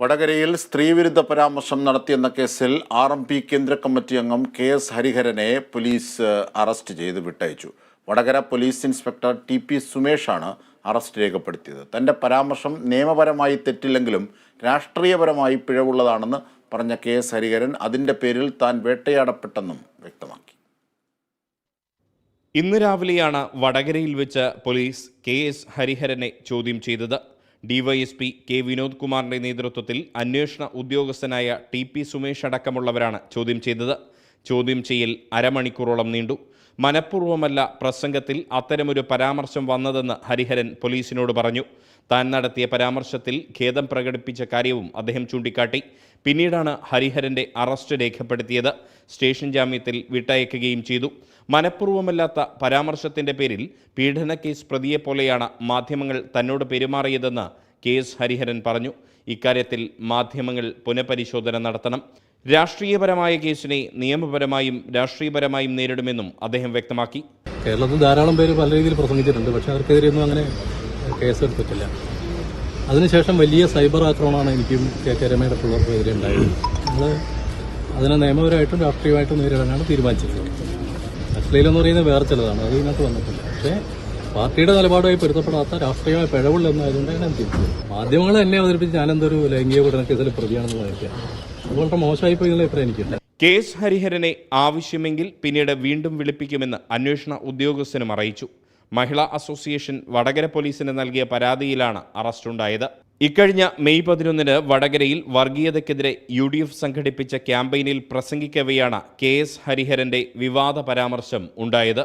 വടകരയിൽ സ്ത്രീവിരുദ്ധ പരാമർശം നടത്തിയെന്ന കേസിൽ ആർ എം പി കേന്ദ്ര കമ്മിറ്റി അംഗം കെ എസ് ഹരിഹരനെ പോലീസ് അറസ്റ്റ് ചെയ്ത് വിട്ടയച്ചു. Vadakara police inspector T P സുമേഷാണ് arrest രേഖപ്പെടുത്തിയത്. തന്റെ പരാമർശം നിയമപരമായി തെറ്റില്ലെങ്കിലും രാഷ്ട്രീയപരമായി പിഴവുള്ളതാണെന്ന് പറഞ്ഞ കെ എസ് ഹരിഹരൻ അതിന്റെ പേരിൽ താൻ വേട്ടയാടപ്പെട്ടെന്നും വ്യക്തമാക്കി. ഇന്ന് രാവിലെയാണ് വടകരയിൽ വെച്ച് പോലീസ് കെ എസ് ഹരിഹരനെ ചോദ്യം ചെയ്തത്. ഡിവൈഎസ്പി കെ വിനോദ് കുമാറിന്റെ നേതൃത്വത്തിൽ അന്വേഷണ ഉദ്യോഗസ്ഥനായ ടി പി സുമേഷ് അടക്കമുള്ളവരാണ് ചോദ്യം ചെയ്തത്. ചോദ്യം ചെയ്യൽ അരമണിക്കൂറോളം നീണ്ടു. മനഃപൂർവമല്ല പ്രസംഗത്തിൽ അത്തരമൊരു പരാമർശം വന്നതെന്ന് ഹരിഹരൻ പോലീസിനോട് പറഞ്ഞു. താൻ നടത്തിയ പരാമർശത്തിൽ ഖേദം പ്രകടിപ്പിച്ച കാര്യവും അദ്ദേഹം ചൂണ്ടിക്കാട്ടി. പിന്നീടാണ് ഹരിഹരന്റെ അറസ്റ്റ് രേഖപ്പെടുത്തിയത്. സ്റ്റേഷൻ ജാമ്യത്തിൽ വിട്ടയക്കുകയും ചെയ്തു. മനഃപൂർവമല്ലാത്ത പരാമർശത്തിന്റെ പേരിൽ പീഡന കേസ് പ്രതിയെപ്പോലെയാണ് മാധ്യമങ്ങൾ തന്നോട് പെരുമാറിയതെന്ന് കെ എസ് ഹരിഹരൻ പറഞ്ഞു. ഇക്കാര്യത്തിൽ മാധ്യമങ്ങൾ പുനഃപരിശോധന നടത്തണം. രാഷ്ട്രീയപരമായ കേസിനെ നിയമപരമായും രാഷ്ട്രീയപരമായും നേരിടുമെന്നും അദ്ദേഹം വ്യക്തമാക്കി. കേരളത്തിൽ ധാരാളം പേര് പല രീതിയിൽ പ്രസംഗിച്ചിട്ടുണ്ട്. പക്ഷേ അവർക്കെതിരെയൊന്നും അങ്ങനെ കേസെടുത്തിട്ടില്ല. അതിനുശേഷം വലിയ സൈബർ ആക്രമണമാണ് എനിക്കും കെ കെ രമയുടെ പിള്ളേർക്കും എതിരെ ഉണ്ടായത്. ഞങ്ങൾ അതിനെ നിയമപരമായിട്ടും രാഷ്ട്രീയമായിട്ടും നേരിടാനാണ് തീരുമാനിച്ചിട്ടുള്ളത്. അശ്ലീലം എന്ന് പറയുന്നത് വേറെ ചിലതാണ്. അത് ഇതിനകത്ത് വന്നിട്ടില്ല. പക്ഷേ പാർട്ടിയുടെ നിലപാടുമായി പൊരുത്തപ്പെടാത്ത രാഷ്ട്രീയമായ പിഴവുള്ളതെന്നായതുകൊണ്ട് ഞാൻ തിരിച്ചു. മാധ്യമങ്ങൾ എന്നെ അവതരിപ്പിച്ച് ഞാനെന്തൊരു ലൈംഗിക പഠനക്കേസിൽ കേസിൽ പ്രതിയാണെന്ന് വായിക്കാം. അതുകൊണ്ട് മോശമായിപ്പോയി എന്നുള്ള അഭിപ്രായം എനിക്കില്ല. കെ എസ് ഹരിഹരനെ ആവശ്യമെങ്കിൽ പിന്നീട് വീണ്ടും വിളിപ്പിക്കുമെന്ന് അന്വേഷണ ഉദ്യോഗസ്ഥനും അറിയിച്ചു. മഹിളാ അസോസിയേഷൻ വടകര പോലീസിന് നൽകിയ പരാതിയിലാണ് അറസ്റ്റുണ്ടായത് ഇക്കഴിഞ്ഞ മെയ് പതിനൊന്നിന് വടകരയിൽ വർഗീയതയ്ക്കെതിരെ യു ഡി എഫ് സംഘടിപ്പിച്ച ക്യാമ്പയിനിൽ പ്രസംഗിക്കവെയാണ് കെ എസ് ഹരിഹരന്റെ വിവാദ പരാമർശം ഉണ്ടായത്.